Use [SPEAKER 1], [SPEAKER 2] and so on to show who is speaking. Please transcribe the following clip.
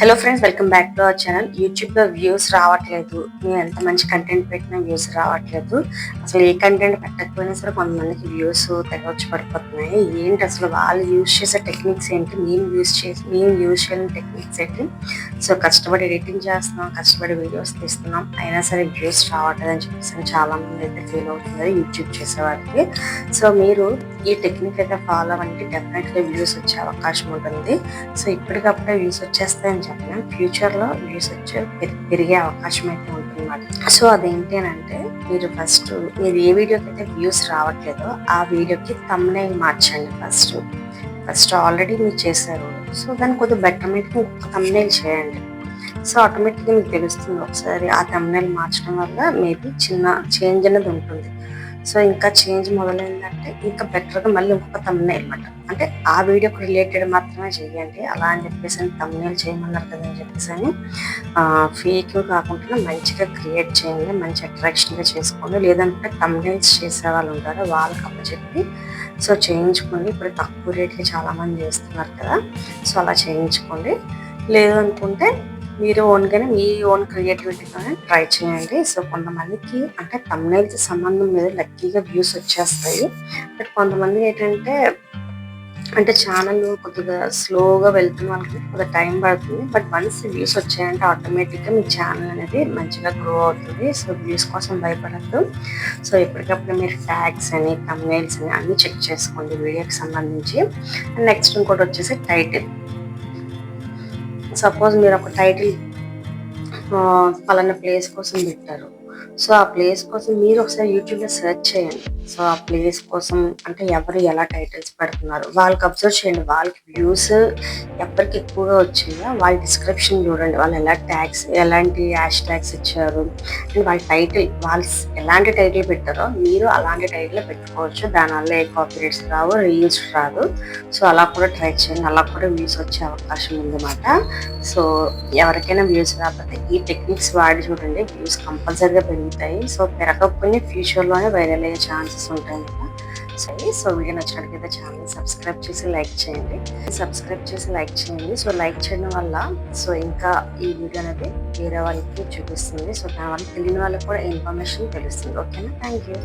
[SPEAKER 1] Hello friends welcome back to our channel యూట్యూబ్లో views రావట్లేదు. మేము ఎంత మంచి కంటెంట్ పెట్టినా వ్యూస్ రావట్లేదు. అసలు ఏ కంటెంట్ పెట్టకపోయినా సరే కొంతమందికి వ్యూస్ తెగవచ్చు పడిపోతున్నాయి. ఏంటి అసలు వాళ్ళు యూజ్ చేసే టెక్నిక్స్ ఏంటి? మేము యూజ్ చేసి మేము యూజ్ చేయని టెక్నిక్స్ ఏంటి? సో కష్టపడి ఎడిటింగ్ చేస్తున్నాం కష్టపడి వీడియోస్ తీస్తున్నాం. అయినా సరే వ్యూస్ రావట్లేదు అని చెప్పేసి చాలా మంది అయితే ఫీల్ అవుతున్నారు. యూట్యూబ్ చేసేవారికి సో మీరు ఈ టెక్నిక్ అయితే ఫాలో అవ్వండి డెఫినెట్గా వ్యూస్ వచ్చే అవకాశం ఉంటుంది. సో ఇప్పటికప్పుడే వ్యూస్ వచ్చేస్తాయని చెప్పలేం. ఫ్యూచర్లో వ్యూస్ వచ్చే పెరిగే అవకాశం అయితే ఉంటుంది అన్నమాట సో అదేంటి అని అంటే మీరు ఫస్ట్ మీరు ఏ వీడియోకి అయితే వ్యూస్ రావట్లేదో ఆ వీడియోకి తమ్నే మార్చండి ఫస్ట్ ఫస్ట్ ఆల్రెడీ మీరు చేశారు. సో దాన్ని కొద్దిగా బెటర్మెంట్ ఇంకొక తమ్నేల్ చేయండి. సో ఆటోమేటిక్గా మీకు తెలుస్తుంది ఒకసారి ఆ తమ్నేల్ మార్చడం వల్ల మేబీ చిన్న చేంజ్ అనేది ఉంటుంది. సో ఇంకా చేంజ్ మొదలైందంటే ఇంకా బెటర్గా మళ్ళీ ఇంకొక తమ్నేల్ అనమాట అంటే ఆ వీడియోకి రిలేటెడ్ మాత్రమే చేయండి. అలా అని చెప్పేసి తమ్నేల్ చేయమన్నారు కదా అని చెప్పేసి అని ఫేక్ కాకుండా మంచిగా క్రియేట్ చేయండి మంచి అట్రాక్షన్గా చేసుకోండి. లేదంటే తమ్నేల్స్ చేసే వాళ్ళు ఉంటారు వాళ్ళకి అప్పచెప్పి సో చేయించుకోండి. ఇప్పుడు తక్కువ రేట్కి చాలామంది చేస్తున్నారు కదా సో అలా చేయించుకోండి. లేదు అనుకుంటే మీరు ఓన్గానే మీ ఓన్ క్రియేటివిటీతోనే ట్రై చేయండి. సో కొంతమందికి అంటే తమ్నైల్స్ సంబంధం మీద లక్కీగా వ్యూస్ వచ్చేస్తాయి. బట్ కొంతమంది ఏంటంటే అంటే ఛానల్ కొద్దిగా స్లోగా వెళ్తున్న వాళ్ళకి కొద్దిగా టైం పడుతుంది. బట్ వన్స్ వ్యూస్ వచ్చాయంటే ఆటోమేటిక్గా మీ ఛానల్ అనేది మంచిగా గ్రో అవుతుంది. సో వ్యూస్ కోసం భయపడద్దు. సో ఎప్పటికప్పుడు మీరు ట్యాగ్స్ అని తమ్నైల్స్ అని అన్నీ చెక్ చేసుకోండి వీడియోకి సంబంధించి. నెక్స్ట్ ఇంకోటి వచ్చేసి టైటిల్. సపోజ్ మీరు ఒక టైటిల్ పలానా ప్లేస్ కోసం పెట్టారు. సో ఆ ప్లేస్ కోసం మీరు ఒకసారి యూట్యూబ్లో సెర్చ్ చేయండి. సో ఆ ప్లేస్ కోసం అంటే ఎవరు ఎలా టైటిల్స్ పెడుతున్నారు? వాళ్ళకి అబ్జర్వ్ చేయండి. వాళ్ళకి వ్యూస్ ఎవరికి ఎక్కువగా వచ్చిందో వాళ్ళ డిస్క్రిప్షన్ చూడండి. వాళ్ళు ఎలా ట్యాగ్స్ ఎలాంటి హ్యాష్ ట్యాగ్స్ ఇచ్చారు? అండ్ వాళ్ళ టైటిల్ వాళ్ళు ఎలాంటి టైటిల్ పెట్టారో మీరు అలాంటి టైటిల్ పెట్టుకోవచ్చు. దానివల్ల ఏ కాపీరేట్స్ రావు రీల్స్ రాదు. సో అలా కూడా ట్రై చేయండి. అలా కూడా వ్యూస్ వచ్చే అవకాశం ఉందన్నమాట. సో ఎవరికైనా వ్యూస్ రాకపోతే ఈ టెక్నిక్స్ వాడి చూడండి. వ్యూస్ కంపల్సరీగా పెరుగుతాయి. సో పెరగకపోయినా ఫ్యూచర్లోనే వైరల్ అయ్యే ఛాన్సెస్ ఉంటాయి కదా. సరే సో వీడియో నచ్చినట్లయితే ఛానల్ సబ్స్క్రైబ్ చేసి లైక్ చేయండి. సబ్స్క్రైబ్ చేసి లైక్ చేయండి. సో లైక్ చేయడం వల్ల సో ఇంకా ఈ వీడియో అనేది వేరే వాళ్ళకి చూపిస్తుంది. సో దానివల్ల తెలియని వాళ్ళకి కూడా ఇన్ఫర్మేషన్ తెలుస్తుంది. ఓకేనా? Thank you.